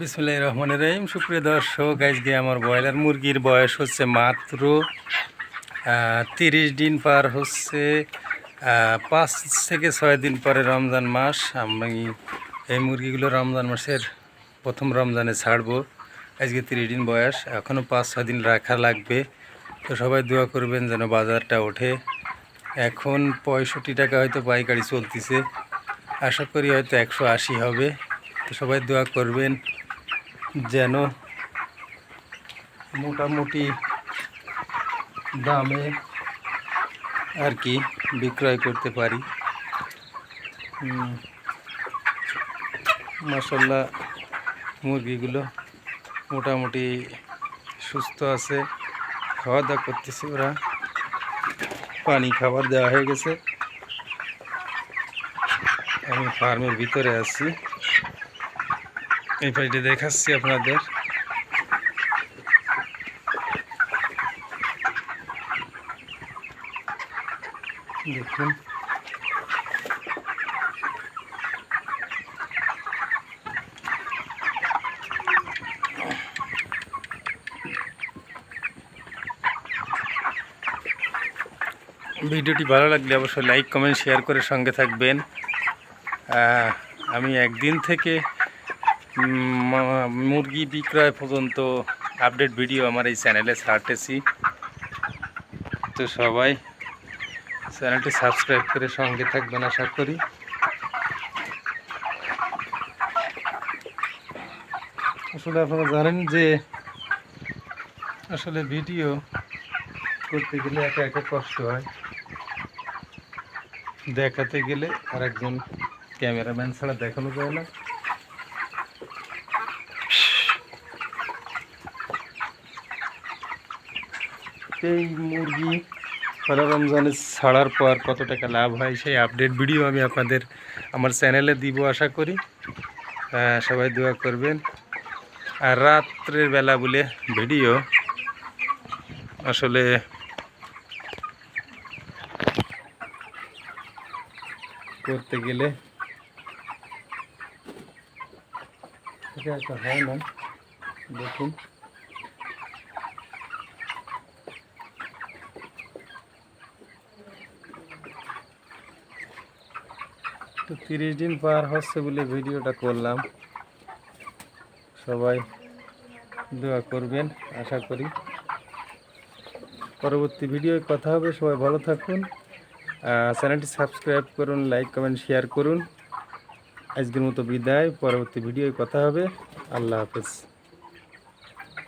বিসমুল্লাহ রহমানের রহিম। সুপ্রিয় দর্শক, আজকে আমার ব্রয়লার মুরগির বয়স হচ্ছে মাত্র তিরিশ দিন পার হচ্ছে পাঁচ থেকে ছয় দিন পরে রমজান মাস। আমি এই মুরগিগুলো রমজান মাসের প্রথম রমজানে ছাড়বো। আজকে তিরিশ দিন বয়স এখনও পাঁচ, ছয় দিন রাখা লাগবে। তো সবাই দোয়া করবেন যেন বাজারটা ওঠে। এখন পঁয়ষট্টি টাকা হয়তো পাইকারি চলতেছে। আশা করি হয়তো একশো আশি হবে। তো সবাই দোয়া করবেন। যেন মোটামুটি দামে আর কি বিক্রয় করতে পারি। মাসাল্লাহ মুরগিগুলো মোটামুটি সুস্থ আছে। খাওয়া দাওয়া করতেছে ওরা। পানি খাবার দেওয়া হয়ে গেছে। আমি ফার্মের ভিতরে আছি। এই পাশটি দেখাচ্ছি আপনাদের। দেখুন। ভিডিওটি ভালো লাগলে অবশ্যই লাইক, কমেন্ট, শেয়ার করে সঙ্গে থাকবেন। আমি একদিন থেকে মুরগি বিক্রয় পর্যন্ত আপডেট ভিডিও আমার এই চ্যানেলে ছাড়তেছি। তো সবাই চ্যানেলটি সাবস্ক্রাইব করে সঙ্গে থাকবেন আশা করি। আসলে আপনারা জানেন যে আসলে ভিডিও করতে গেলে একা একা কষ্ট হয়। দেখাতে গেলে আর একজন ক্যামেরাম্যান ছাড়া দেখানো যায় না। এই মুরগি পয়লা রমজানে ছাড়ার পর কত টাকা লাভ হয় সেই আপডেট ভিডিও আমি আপনাদের আমার চ্যানেলে দিব আশা করি। সবাই দোয়া করবেন। আর রাত্রের বেলা বলে ভিডিও আসলে করতে গেলে হয় না। দেখুন। তো তিরিশ দিন পার হচ্ছে বলে ভিডিওটা করলাম। সবাই দোয়া করবেন, আশা করি। পরবর্তী ভিডিওয় কথা হবে, সবাই ভালো থাকুন। চ্যানেলটি সাবস্ক্রাইব করুন, লাইক, কমেন্ট, শেয়ার করুন। আজকের মতো বিদায়, পরবর্তী ভিডিওয় কথা হবে। আল্লাহ হাফেজ।